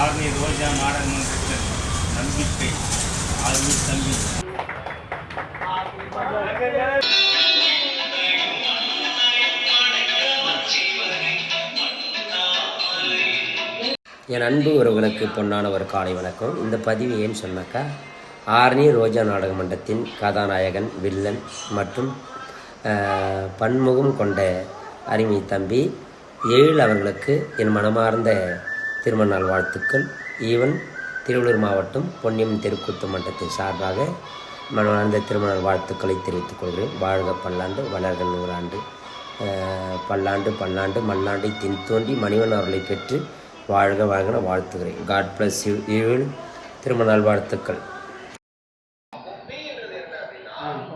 Army ரோஜா நாடகமன்றத்தில் நம்பிக்கை army தம்பி. என் அன்பு உறவுகளுக்கு பொன்னான ஒரு காலை வணக்கம். இந்த பதிவு ஏன்னு சொன்னாக்கா ஆர்னி ரோஜா நாடக மன்றத்தின் கதாநாயகன் வில்லன் மற்றும் பன்முகம் கொண்ட அருமை தம்பி ஏழு அவர்களுக்கு என் மனமார்ந்த திருமண நாள் வாழ்த்துக்கள். ஈவன் திருவள்ளூர் மாவட்டம் பொன்னியம் தெருக்கூத்து மன்றத்தின் சார்பாக மனமார்ந்த திருமண நாள் வாழ்த்துக்களை தெரிவித்துக் கொள்கிறேன். வாழ்க பல்லாண்டு வளர்க நூறாண்டு. பல்லாண்டு பல்லாண்டு மல்லாண்டை தின் தோண்டி மணிவன் அவர்களை பெற்று வாழ்க வாழ்க வாழ்த்துகிறேன். காட் பிளஸ் யூ ஈவில் திருமண நாள் வாழ்த்துக்கள்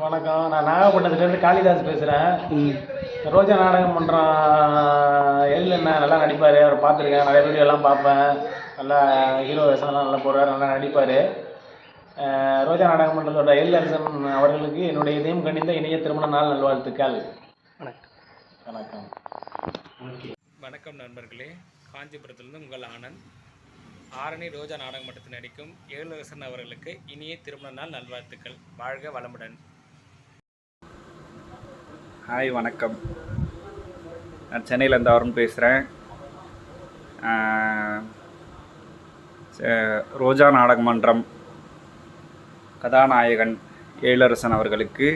வணக்கம். நான் நாகப்பட்டினத்துலேருந்து காளிதாஸ் பேசுகிறேன் ரோஜா நாடகம் பண்ணுறோம் எழில் என்ன நல்லா நடிப்பார் அவரை பார்த்துருக்கேன். நிறைய வீடியோலாம் பார்ப்பேன். நல்லா ஹீரோ வேஷம்லாம் நல்லா போடுறார் நல்லா நடிப்பார். ரோஜா நாடகம் பண்ணுறதோட எல் அரசன் அவர்களுக்கு என்னுடைய இதயம் கணிந்த இணைய திருமண நாள் நல்வாழ்த்துக்கள். வணக்கம். வணக்கம் வணக்கம் நண்பர்களே. காஞ்சிபுரத்திலிருந்து உங்கள் ஆனந்த். ஆரணி ரோஜா நாடக மன்றத்தில் நடிக்கும் ஏழரசன் அவர்களுக்கு இனிய திருமண நாள் நல்வாழ்த்துக்கள். வாழ்க வளமுடன். ஹாய் வணக்கம். நான் சென்னையிலேருந்து அருண் பேசுகிறேன். ரோஜா நாடக மன்றம் கதாநாயகன் ஏழரசன் அவர்களுக்கு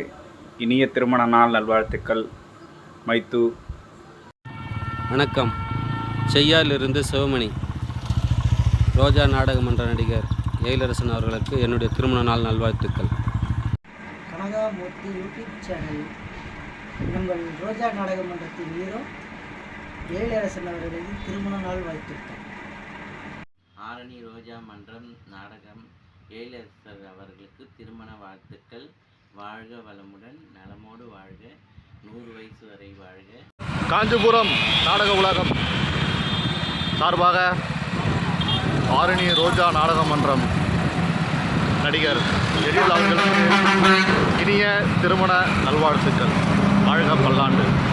இனிய திருமண நாள் நல்வாழ்த்துக்கள் மைத்து. வணக்கம். செய்யாலிருந்து சிவமணி. ரோஜா நாடக மன்ற நடிகர் எயிலரசன் அவர்களுக்கு என்னுடைய திருமண நாள் நல்வாழ்த்துக்கள். Kanagamoorthy YouTube channel. உங்கள் ரோஜா நாடக மன்றத்தின் ஹீரோ ஏழரசன் அவர்களது திருமண நாள் வாழ்த்துக்கள். ஆரணி ரோஜா மன்றம் நாடகம் ஏழரசர் அவர்களுக்கு திருமண வாழ்த்துக்கள். வாழ்க வளமுடன் நலமோடு வாழ்க. நூறு வயசு வரை வாழ்க. காஞ்சிபுரம் நாடக உலகம் சார்பாக ஆரணி ரோஜா நாடக மன்றம் நடிகர் எழில் அவர்களுக்கு இனிய திருமண நல்வாழ்த்துக்கள். வாழ்க பல்லாண்டு.